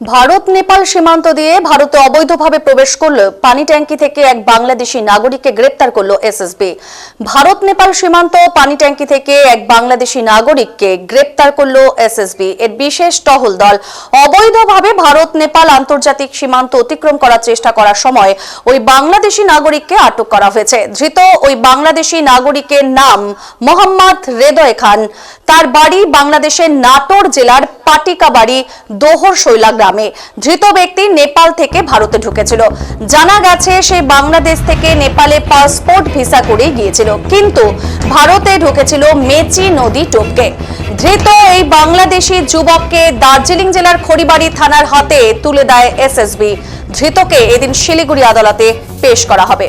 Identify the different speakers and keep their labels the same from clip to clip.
Speaker 1: ভারত, নেপাল সীমান্ত দিয়ে ভারতে অবৈধভাবে প্রবেশ করল পানি ট্যাঙ্কি থেকে এক বাংলাদেশি নাগরিককে গ্রেপ্তার করল এসএসবি। ভারত, নেপাল সীমান্ত পানি ট্যাঙ্কি থেকে এক বাংলাদেশি নাগরিককে গ্রেপ্তার করল এসএসবি। এর বিশেষ টহল দল। অবৈধভাবে ভারত, নেপাল আন্তর্জাতিক সীমান্ত অতিক্রম করার চেষ্টা করার সময় ওই বাংলাদেশি নাগরিককে আটক করা হয়েছে। ধৃত ওই বাংলাদেশি নাগরিকের নাম মোহাম্মদ রেদয় খান। তার বাড়ি বাংলাদেশের নাটোর জেলার পাটিকাবাড়ি দোহর শৈলা গ্রামে। ধৃত ব্যক্তি নেপাল থেকে ভারতে ঢুকেছিল। জানা গেছে সে বাংলাদেশ থেকে নেপালে পাসপোর্ট ভিসা করে গিয়েছিল। কিন্তু ভারতে ঢুকেছিল মেচি নদী টোপকে। ধৃত এই বাংলাদেশি যুবককে দার্জিলিং জেলার খড়িবাড়ি থানার হাতে তুলে দেয় এসএসবি। ধৃতকে এদিন শিলিগুড়ি আদালতে পেশ করা হবে।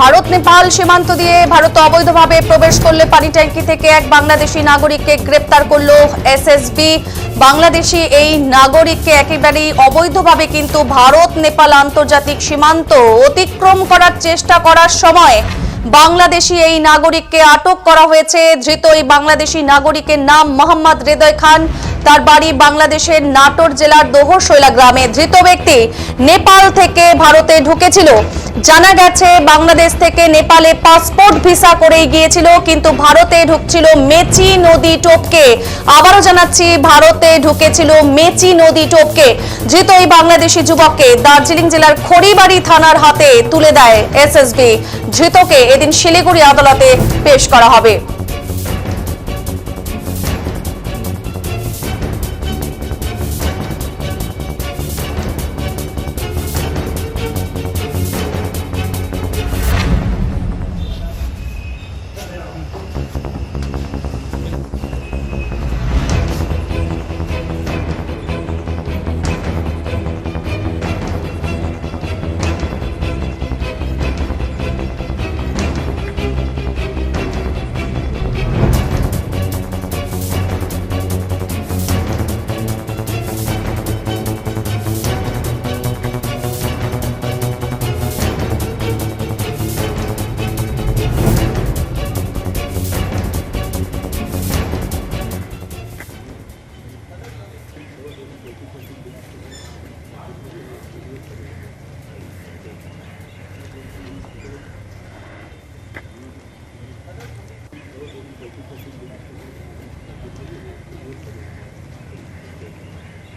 Speaker 1: ভারত, নেপাল সীমান্ত দিয়ে ভারতে অবৈধভাবে প্রবেশ করলে পানি ট্যাঙ্কি থেকে এক বাংলাদেশি নাগরিককে গ্রেপ্তার করল এসএসবি বাংলাদেশি এই নাগরিককে একেবারেই অবৈধভাবে কিন্তু ভারত, নেপাল আন্তর্জাতিক সীমান্ত অতিক্রম করার চেষ্টা করার সময় বাংলাদেশি এই নাগরিককে আটক করা হয়েছে। ধৃত এই বাংলাদেশি নাগরিকের নাম মোহাম্মদ হৃদয় খান। তার বাড়ি বাংলাদেশের নাটোর জেলার দোহরশৈলা গ্রামে। ধৃত ব্যক্তি নেপাল থেকে ভারতে ঢুকেছিল। জানা গেছে, বাংলাদেশ থেকে নেপালে পাসপোর্ট ভিসা করে গিয়েছিল, কিন্তু ভারতে ঢুকছিল মেচি নদী টোপকে। আবারও জানাচ্ছি, ভারতে ঢুকেছিল মেচি নদী টোপকে, ধৃত এই বাংলাদেশি যুবককে দার্জিলিং জেলার খড়িবাড়ি থানার হাতে তুলে দেয় এসএসবি। ধৃতকে এদিন শিলিগুড়ি আদালতে পেশ করা হবে।